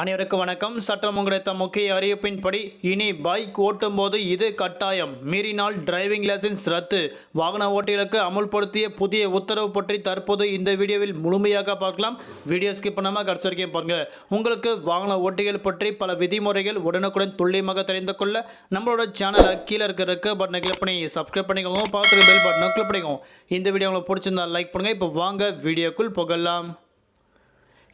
அனைவருக்கும் வணக்கம். சட்டம் கிடைத்த முக்கிய அறிவிப்பின்படி இனி பைக் ஓட்டும்போது இது கட்டாயம். மீறினால் டிரைவிங் லைசென்ஸ் ரத்து. வாகன ஓட்டிகளுக்கு அமுல்படுத்திய புதிய உத்தரவு பற்றி தற்போது இந்த வீடியோவில் முழுமையாக பார்க்கலாம். வீடியோ ஸ்கிப் பண்ணாமல் கடைசி வரைக்கும் பாருங்க. உங்களுக்கு வாகன ஓட்டிகள் பற்றி பல விதிமுறைகள் உடனுக்குடன் துல்லியமாக தெரிந்து கொள்ள நம்மளோட சேனலை கீழே இருக்கிற இருக்க பட்டனை கிளிக் பண்ணி சப்ஸ்கிரைப் பண்ணிக்கோங்க. பார்த்துட்டு பெல் பட்டனை கிளிக் பண்ணிக்கோங்க. இந்த வீடியோ உங்களுக்கு பிடிச்சிருந்தா லைக் பண்ணுங்க. இப்போ வாங்க வீடியோக்குள் புகழலாம்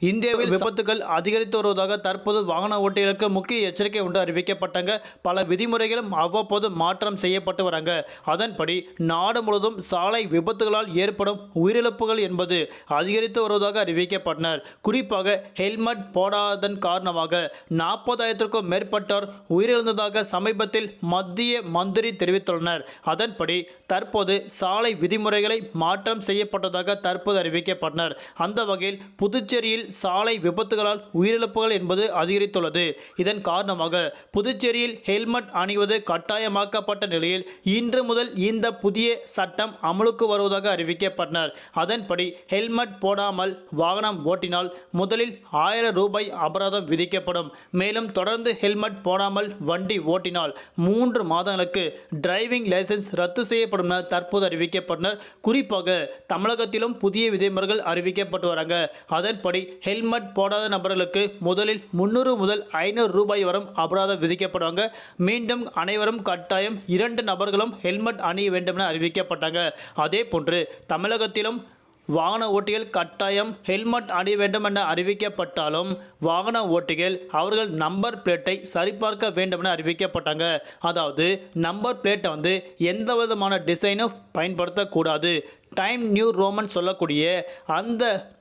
இந்தியாவில் விபத்துகள் அதிகரித்து வருவதாக தற்போது வாகன ஓட்டிகளுக்கு முக்கிய எச்சரிக்கை ஒன்று அறிவிக்கப்பட்டாங்க. பல விதிமுறைகளும் அவ்வப்போது மாற்றம் செய்யப்பட்டு வராங்க. அதன்படி நாடு முழுவதும் சாலை விபத்துகளால் ஏற்படும் உயிரிழப்புகள் என்பது அதிகரித்து வருவதாக அறிவிக்கப்பட்டனர். குறிப்பாக ஹெல்மெட் போடாதன் காரணமாக நாற்பதாயிரத்திற்கும் மேற்பட்டோர் உயிரிழந்ததாக சமீபத்தில் மத்திய மந்திரி தெரிவித்துள்ளனர். அதன்படி தற்போது சாலை விதிமுறைகளை மாற்றம் செய்யப்பட்டதாக தற்போது அறிவிக்கப்பட்டனர். அந்த வகையில் புதுச்சேரியில் சாலை விபத்துகளால் உயிரிழப்புகள் என்பது அதிகரித்துள்ளது. இதன் காரணமாக புதுச்சேரியில் ஹெல்மெட் அணிவது கட்டாயமாக்கப்பட்ட நிலையில் இன்று முதல் இந்த புதிய சட்டம் அமலுக்கு வருவதாக அறிவிக்கப்பட்டனர். அதன்படி ஹெல்மெட் போடாமல் வாகனம் ஓட்டினால் முதலில் ஆயிரம் ரூபாய் அபராதம் விதிக்கப்படும். மேலும் தொடர்ந்து ஹெல்மெட் போடாமல் வண்டி ஓட்டினால் மூன்று மாதங்களுக்கு டிரைவிங் லைசன்ஸ் ரத்து செய்யப்படும் என தற்போது அறிவிக்கப்பட்டனர். குறிப்பாக தமிழகத்திலும் புதிய விதிமுறைகள் அறிவிக்கப்பட்டு வராங்க. அதன்படி ஹெல்மெட் போடாத நபர்களுக்கு முதலில் முந்நூறு முதல் ஐநூறு ரூபாய் வரும் அபராதம் விதிக்கப்படுவாங்க. மீண்டும் அனைவரும் கட்டாயம் இரண்டு நபர்களும் ஹெல்மெட் அணிய வேண்டும் என அறிவிக்கப்பட்டாங்க. அதே போன்று தமிழகத்திலும் வாகன ஓட்டிகள் கட்டாயம் ஹெல்மெட் அணிய வேண்டும் என அறிவிக்கப்பட்டாலும் வாகன ஓட்டிகள் அவர்கள் நம்பர் பிளேட்டை சரிபார்க்க வேண்டும் என அறிவிக்கப்பட்டாங்க. அதாவது நம்பர் பிளேட்டை வந்து எந்த விதமான டிசைனும் பயன்படுத்தக்கூடாது. டைம் நியூ ரோமன் சொல்லக்கூடிய அந்த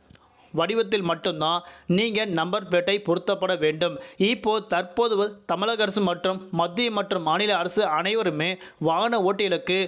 வடிவத்தில் மட்டும்தான் நீங்கள் நம்பர் பிளேட்டை பொருத்தப்பட வேண்டும். இப்போ தற்போது தமிழக அரசு மற்றும் மத்திய மற்றும் மாநில அரசு அனைவருமே வாகன ஓட்டிகளுக்கு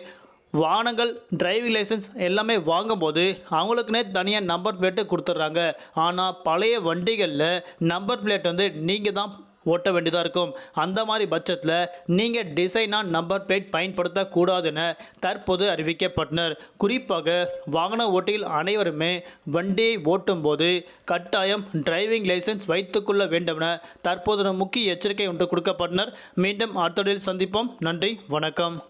வாகனங்கள் டிரைவிங் லைசன்ஸ் எல்லாமே வாங்கும்போது அவங்களுக்குனே தனியாக நம்பர் பிளேட்டு கொடுத்துட்றாங்க. ஆனால் பழைய வண்டிகளில் நம்பர் பிளேட் வந்து நீங்கள் தான் ஓட்ட வேண்டியதாக இருக்கும். அந்த மாதிரி பட்சத்தில் நீங்கள் டிசைனாக நம்பர் பிளேட் பயன்படுத்தக்கூடாதுன்னு தற்போது அறிவிக்கப்பட்டனர். குறிப்பாக வாகன ஓட்டியில் அனைவருமே வண்டியை ஓட்டும்போது கட்டாயம் டிரைவிங் லைசென்ஸ் வைத்துக்கொள்ள வேண்டும் என தற்போது முக்கிய எச்சரிக்கை ஒன்று கொடுக்கப்பட்டனர். மீண்டும் அடுத்த சந்திப்போம். நன்றி. வணக்கம்.